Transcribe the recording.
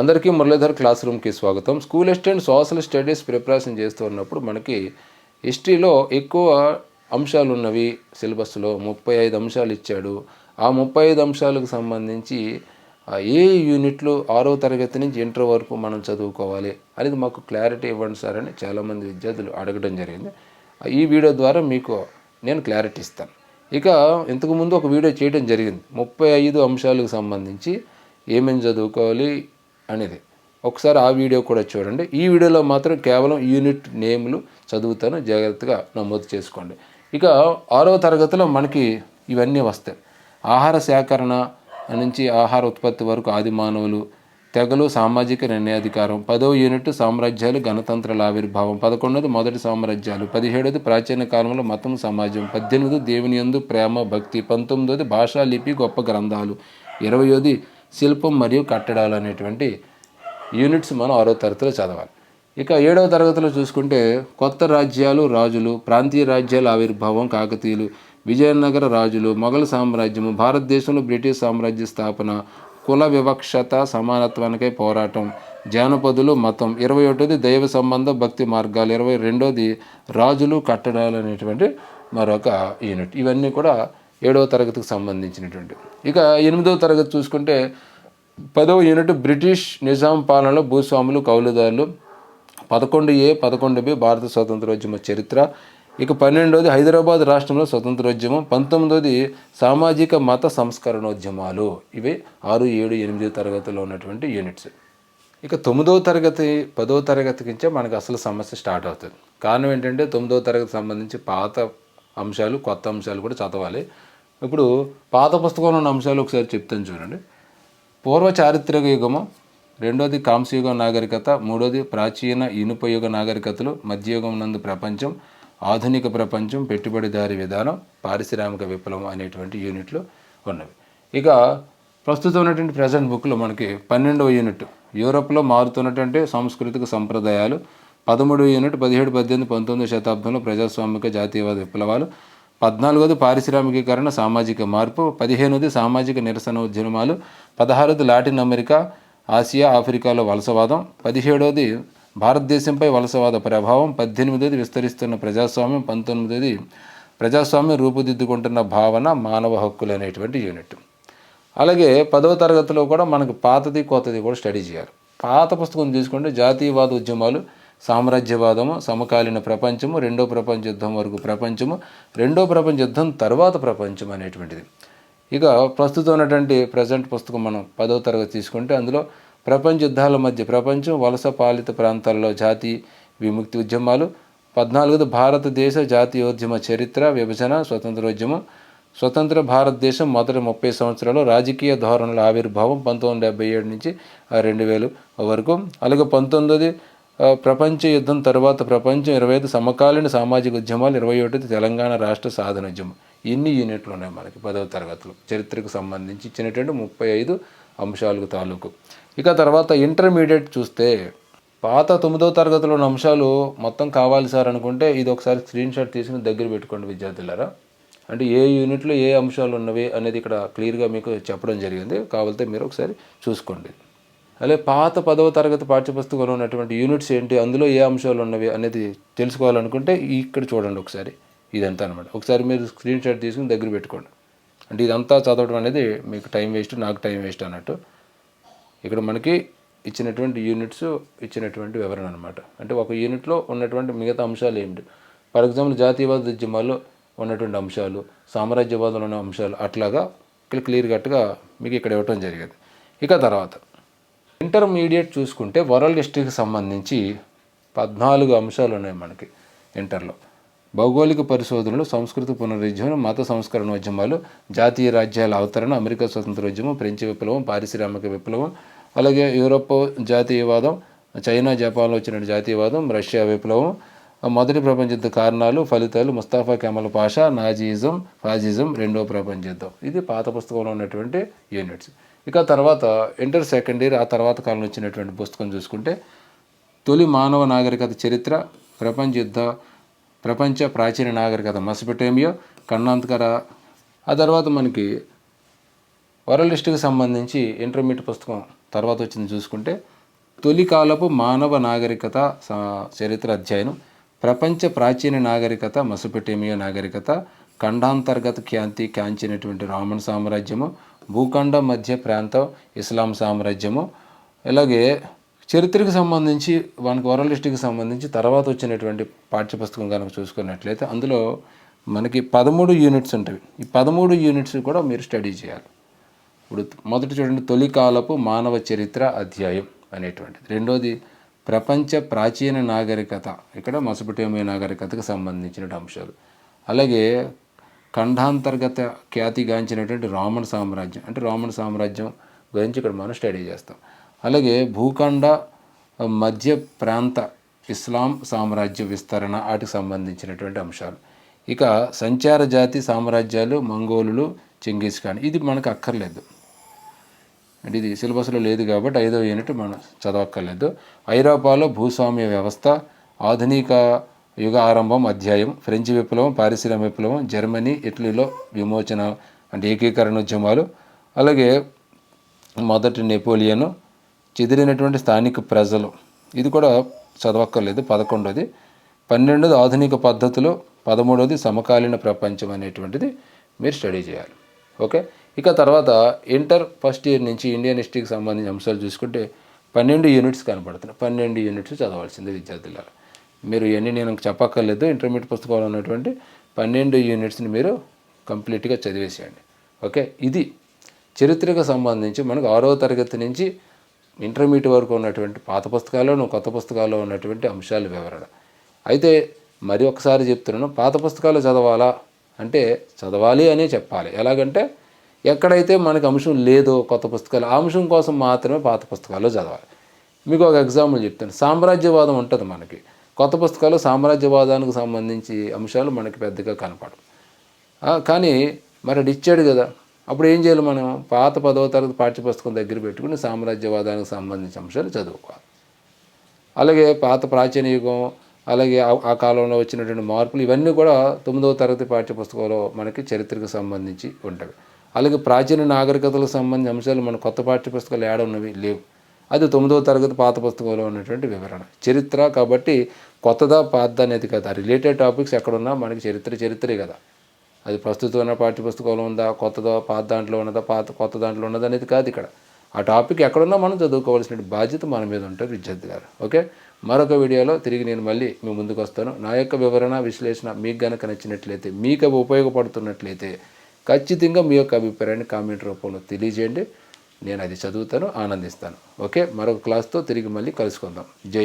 అందరికీ మురళీధర్ క్లాస్ రూమ్కి స్వాగతం. School assistant social studies preparation చేస్తూ ఉన్నప్పుడు మనకి హిస్టరీలో ఎక్కువ అంశాలు ఉన్నవి సిలబస్లో ముప్పై ఐదు అంశాలు ఇచ్చాడు. ఆ ముప్పై ఐదు అంశాలకు సంబంధించి ఏ యూనిట్లు ఆరో తరగతి నుంచి ఇంటర్ వరకు మనం చదువుకోవాలి అనేది మాకు క్లారిటీ ఇవ్వండి సార్ అని చాలామంది విద్యార్థులు అడగడం జరిగింది. ఈ వీడియో ద్వారా మీకు నేను క్లారిటీ ఇస్తాను. ఇక ఇంతకుముందు ఒక వీడియో చేయడం జరిగింది. ముప్పై ఐదు అంశాలకు సంబంధించి ఏమేమి చదువుకోవాలి అనేది. ఒకసారి ఆ వీడియో కూడా చూడండి. ఈ వీడియోలో మాత్రం కేవలం యూనిట్ నేమ్లు చదువుతాను. జాగ్రత్తగా నమోదు చేసుకోండి. ఇక ఆరవ తరగతిలో మనకి ఇవన్నీ వస్తాయి. ఆహార సేకరణ నుంచి ఆహార ఉత్పత్తి వరకు ఆది మానవులు తెగలు సామాజిక నిర్ణయాధికారం పదవ యూనిట్ సామ్రాజ్యాలు గణతంత్రాల ఆవిర్భావం పదకొండవది మొదటి సామ్రాజ్యాలు పదిహేడవది ప్రాచీన కాలంలో మతం సమాజం పద్దెనిమిది దేవుని యందు ప్రేమ భక్తి పంతొమ్మిదవది భాషా లిపి గొప్ప గ్రంథాలు ఇరవయోది శిల్పం మరియు కట్టడాలు అనేటువంటి యూనిట్స్ మనం ఆరో తరగతిలో చదవాలి. ఇక ఏడవ తరగతిలో చూసుకుంటే కొత్త రాజ్యాలు రాజులు ప్రాంతీయ రాజ్యాల ఆవిర్భావం కాకతీయులు విజయనగర రాజులు మొఘల్ సామ్రాజ్యము భారతదేశంలో బ్రిటిష్ సామ్రాజ్య స్థాపన కుల వివక్షత సమానత్వానికై పోరాటం జానపదులు మతం ఇరవై ఒకటిది దైవ సంబంధ భక్తి మార్గాలు ఇరవై రెండోది రాజులు కట్టడాలు అనేటువంటి మరొక యూనిట్. ఇవన్నీ కూడా ఏడవ తరగతికి సంబంధించినటువంటి. ఇక ఎనిమిదవ తరగతి చూసుకుంటే పదవ యూనిట్ బ్రిటిష్ నిజాం పాలనలో భూస్వాములు కౌలుదారులు. పదకొండు ఏ పదకొండు బి భారత స్వతంత్రోద్యమ చరిత్ర. ఇక పన్నెండవది హైదరాబాద్ రాష్ట్రంలో స్వతంత్రోద్యమం. పంతొమ్మిదవది సామాజిక మత సంస్కరణోద్యమాలు. ఇవి ఆరు ఏడు ఎనిమిది తరగతిలో ఉన్నటువంటి యూనిట్స్. ఇక తొమ్మిదవ తరగతి పదవ తరగతి నుంచే మనకు అసలు సమస్య స్టార్ట్ అవుతుంది. కారణం ఏంటంటే తొమ్మిదవ తరగతి సంబంధించి పాత అంశాలు కొత్త అంశాలు కూడా చదవాలి. ఇప్పుడు పాత పుస్తకంలో ఉన్న అంశాలు ఒకసారి చెప్తాను చూడండి. పూర్వ చారిత్రక యుగము రెండోది కాంస్యయుగ నాగరికత మూడోది ప్రాచీన ఇనుప యుగ నాగరికతలు మధ్యయుగం నందు ప్రపంచం ఆధునిక ప్రపంచం పెట్టుబడిదారి విధానం పారిశ్రామిక విప్లవం అనేటువంటి యూనిట్లు ఉన్నవి. ఇక ప్రస్తుతం ఉన్నటువంటి ప్రజెంట్ బుక్లో మనకి పన్నెండవ యూనిట్ యూరోప్లో మారుతున్నటువంటి సాంస్కృతిక సంప్రదాయాలు పదమూడవ యూనిట్ పదిహేడు పద్దెనిమిది పంతొమ్మిదో శతాబ్దంలో ప్రజాస్వామిక జాతీయవాద విప్లవాలు పద్నాలుగోది పారిశ్రామికీకరణ సామాజిక మార్పు పదిహేనోది సామాజిక నిరసన ఉద్యమాలు పదహారోది లాటిన్ అమెరికా ఆసియా ఆఫ్రికాలో వలసవాదం పదిహేడోది భారతదేశంపై వలసవాద ప్రభావం పద్దెనిమిదోది విస్తరిస్తున్న ప్రజాస్వామ్యం పంతొమ్మిదోది ప్రజాస్వామ్యం రూపుదిద్దుకుంటున్న భావన మానవ హక్కులు అనేటువంటి యూనిట్ అలాగే పదవ తరగతిలో కూడా మనకు పాతది కొత్తది కూడా స్టడీ చేయాలి. పాత పుస్తకం తీసుకుంటే జాతీయవాద ఉద్యమాలు సామ్రాజ్యవాదము సమకాలీన ప్రపంచము రెండో ప్రపంచ యుద్ధం వరకు ప్రపంచము రెండో ప్రపంచ యుద్ధం తర్వాత ప్రపంచం అనేటువంటిది. ఇక ప్రస్తుతం ఉన్నటువంటి ప్రజెంట్ పుస్తకం మనం పదో తరగతి తీసుకుంటే అందులో ప్రపంచ యుద్ధాల మధ్య ప్రపంచం వలస పాలిత ప్రాంతాల్లో జాతి విముక్తి ఉద్యమాలు పద్నాలుగుది భారతదేశ జాతీయోద్యమ చరిత్ర విభజన స్వతంత్రోద్యమం స్వతంత్ర భారతదేశం మొదటి ముప్పై సంవత్సరాలు రాజకీయ ధోరణుల ఆవిర్భావం పంతొమ్మిది వందల డెబ్బై ఏడు నుంచి రెండు వేలు వరకు. అలాగే పంతొమ్మిది ప్రపంచ యుద్ధం తర్వాత ప్రపంచం ఇరవై ఐదు సమకాలీన సామాజిక ఉద్యమాలు ఇరవై ఒకటి తెలంగాణ రాష్ట్ర సాధన ఉద్యమం. ఇన్ని యూనిట్లు ఉన్నాయి మనకి పదవ తరగతిలో. చరిత్రకు సంబంధించి ఇచ్చినటువంటి ముప్పై ఐదు అంశాలకు తాలూకు. ఇక తర్వాత ఇంటర్మీడియట్ చూస్తే పాత తొమ్మిదవ తరగతిలో ఉన్న అంశాలు మొత్తం కావాలి సార్ అనుకుంటే ఇది ఒకసారి స్క్రీన్ షాట్ తీసుకుని దగ్గర పెట్టుకోండి విద్యార్థులారా. అంటే ఏ యూనిట్లో ఏ అంశాలు ఉన్నవి అనేది ఇక్కడ క్లియర్గా మీకు చెప్పడం జరిగింది. కావాలంటే మీరు ఒకసారి చూసుకోండి. అలాగే పాత పదవ తరగతి పాఠ్యపుస్తకంలో ఉన్నటువంటి యూనిట్స్ ఏంటి అందులో ఏ అంశాలు ఉన్నవి అనేది తెలుసుకోవాలనుకుంటే ఇక్కడ చూడండి ఒకసారి. ఇదంతా అనమాట ఒకసారి మీరు స్క్రీన్ షాట్ తీసుకుని దగ్గర పెట్టుకోండి. అంటే ఇదంతా చదవడం అనేది మీకు టైం వేస్ట్ నాకు టైం వేస్ట్ అన్నట్టు. ఇక్కడ మనకి ఇచ్చినటువంటి యూనిట్స్ ఇచ్చినటువంటి వివరణ అనమాట అంటే ఒక యూనిట్లో ఉన్నటువంటి మిగతా అంశాలు ఏమిటి ఫర్ ఎగ్జాంపుల్ జాతీయవాద ఉద్యమాల్లో ఉన్నటువంటి అంశాలు సామ్రాజ్యవాదంలో ఉన్న అంశాలు అట్లాగా ఇక్కడ క్లియర్ కట్గా మీకు ఇక్కడ ఇవ్వటం జరిగింది. ఇక తర్వాత ఇంటర్మీడియట్ చూసుకుంటే వరల్డ్ హిస్టరీకి సంబంధించి పద్నాలుగు అంశాలు ఉన్నాయి మనకి ఇంటర్లో. భౌగోళిక పరిశోధనలు సంస్కృతి పునరుజ్జీవనం మత సంస్కరణోద్యమాలు జాతీయ రాజ్యాల అవతరణ అమెరికా స్వతంత్రోద్యమం ఫ్రెంచ్ విప్లవం పారిశ్రామిక విప్లవం అలాగే యూరోప్ జాతీయవాదం చైనా జపాన్లో వచ్చిన జాతీయవాదం రష్యా విప్లవం మొదటి ప్రపంచ యుద్ధ కారణాలు ఫలితాలు Mustafa Kemal Pasha Nazism fascism రెండో ప్రపంచ యుద్ధం. ఇది పాత పుస్తకంలో ఉన్నటువంటి యూనిట్స్. ఇక తర్వాత ఇంటర్ సెకండ్ ఇయర్ ఆ తర్వాత కాలంలో వచ్చినటువంటి పుస్తకం చూసుకుంటే తొలి మానవ నాగరికత చరిత్ర ప్రపంచ యుద్ధ ప్రపంచ ప్రాచీన నాగరికత మసపెటేమియో కన్నాంతకర ఆ తర్వాత మనకి వరల్డ్ సంబంధించి ఇంటర్మీడియట్ పుస్తకం తర్వాత వచ్చింది చూసుకుంటే తొలి కాలపు మానవ నాగరికత చరిత్ర అధ్యయనం ప్రపంచ ప్రాచీన నాగరికత మసపెటేమియో నాగరికత ఖండాంతర్గత ఖ్యాంతి కాంచినటువంటి రామన్ సామ్రాజ్యము భూఖండ మధ్య ప్రాంతం ఇస్లాం సామ్రాజ్యము. ఇలాగే చరిత్రకు సంబంధించి మనకు వరల్డ్ హిస్టరీకి సంబంధించి తర్వాత వచ్చినటువంటి పాఠ్యపుస్తకం కనుక చూసుకున్నట్లయితే అందులో మనకి పదమూడు యూనిట్స్ ఉంటాయి. ఈ పదమూడు యూనిట్స్ కూడా మీరు స్టడీ చేయాలి. ఇప్పుడు మొదటి చూడండి తొలి కాలపు మానవ చరిత్ర అధ్యాయం అనేటువంటిది. రెండోది ప్రపంచ ప్రాచీన నాగరికత. ఇక్కడ మసపటేమియా నాగరికతకు సంబంధించిన అంశాలు. అలాగే ఖండాంతర్గత ఖ్యాతిగాంచినటువంటి రోమన్ సామ్రాజ్యం. అంటే రోమన్ సామ్రాజ్యం గురించి ఇక్కడ మనం స్టడీ చేస్తాం. అలాగే భూఖండ మధ్య ప్రాంత ఇస్లాం సామ్రాజ్య విస్తరణ వాటికి సంబంధించినటువంటి అంశాలు. ఇక సంచార జాతి సామ్రాజ్యాలు మంగోలులు చెంగీస్ ఖాన్. ఇది మనకు అక్కర్లేదు. అంటే ఇది సిలబస్లో లేదు కాబట్టి ఐదవ యూనిట్ మనం చదవక్కర్లేదు. ఐరోపాలో భూస్వామ్య వ్యవస్థ ఆధునిక యుగ ఆరంభం అధ్యాయం ఫ్రెంచ్ విప్లవం పారిశ్రామిక విప్లవం జర్మనీ ఇటలీలో విమోచన అంటే ఏకీకరణ ఉద్యమాలు అలాగే మొదటి నెపోలియను చెదిరినటువంటి స్థానిక ప్రజలు. ఇది కూడా చదవక్కర్లేదు పదకొండోది. పన్నెండోది ఆధునిక పద్ధతులు పదమూడోది సమకాలీన ప్రపంచం అనేటువంటిది మీరు స్టడీ చేయాలి. ఓకే? ఇక తర్వాత ఇంటర్ ఫస్ట్ ఇయర్ నుంచి ఇండియన్ హిస్టరీకి సంబంధించిన అంశాలు చూసుకుంటే పన్నెండు యూనిట్స్ కనబడుతున్నాయి పన్నెండు యూనిట్స్ చదవాల్సిందే విద్యార్థులారా. మీరు ఇవన్నీ నేను చెప్పక్కర్లేదు ఇంటర్మీడియట్ పుస్తకాలు ఉన్నటువంటి పన్నెండు యూనిట్స్ని మీరు కంప్లీట్గా చదివేసేయండి. ఓకే? ఇది చరిత్రకు సంబంధించి మనకు ఆరో తరగతి నుంచి ఇంటర్మీడియట్ వరకు ఉన్నటువంటి పాత పుస్తకాల్లో కొత్త పుస్తకాల్లో ఉన్నటువంటి అంశాల వివరణ. అయితే మరి ఒకసారి చెప్తున్నాను పాత పుస్తకాలు చదవాలా? అంటే చదవాలి అనే చెప్పాలి. ఎలాగంటే ఎక్కడైతే మనకి అంశం లేదో కొత్త పుస్తకాలు ఆ అంశం కోసం మాత్రమే పాత పుస్తకాల్లో చదవాలి. మీకు ఒక ఎగ్జాంపుల్ చెప్తాను. సామ్రాజ్యవాదం ఉంటుంది మనకి. కొత్త పుస్తకాలు సామ్రాజ్యవాదానికి సంబంధించి అంశాలు మనకి పెద్దగా కనపడవు. కానీ మరి అది ఇచ్చాడు కదా. అప్పుడు ఏం చేయాలి మనం? పాత పదవ తరగతి పాఠ్యపుస్తకం దగ్గర పెట్టుకుని సామ్రాజ్యవాదానికి సంబంధించిన అంశాలు చదువుకోవాలి. అలాగే పాత ప్రాచీన యుగం అలాగే ఆ- ఆ కాలంలో వచ్చినటువంటి మార్పులు ఇవన్నీ కూడా తొమ్మిదవ తరగతి పాఠ్యపుస్తకంలో మనకి చరిత్రకు సంబంధించి ఉంటాయి. అలాగే ప్రాచీన నాగరికతలకు సంబంధించిన అంశాలు మన కొత్త పాఠ్యపుస్తకాలు ఏడ ఉన్నవి? లేవు. అది తొమ్మిదవ తరగతి పాత పుస్తకంలో ఉన్నటువంటి వివరణ. చరిత్ర కాబట్టి కొత్తదా పాత అనేది కదా. రిలేటెడ్ టాపిక్స్ ఎక్కడున్నా మనకి చరిత్ర చరిత్రే కదా. అది ప్రస్తుతం ఉన్న పాఠ్యపుస్తకంలో ఉందా కొత్తదో పాత దాంట్లో ఉన్నదా పాత కొత్త దాంట్లో ఉన్నదా అనేది కాదు ఇక్కడ. ఆ టాపిక్ ఎక్కడున్నా మనం చదువుకోవాల్సిన బాధ్యత మన మీద ఉంటుంది విద్యార్థి గారు. ఓకే? మరొక వీడియోలో తిరిగి నేను మళ్ళీ మీ ముందుకు వస్తాను. నా యొక్క వివరణ విశ్లేషణ మీకు కనుక నచ్చినట్లయితే మీకు అవి ఉపయోగపడుతున్నట్లయితే ఖచ్చితంగా మీ యొక్క అభిప్రాయాన్ని కామెంట్ రూపంలో తెలియజేయండి. నేను అది చదువుతాను ఆనందిస్తాను. ఓకే? మరొక క్లాస్తో తిరిగి మళ్ళీ కలుసుకుందాం. జై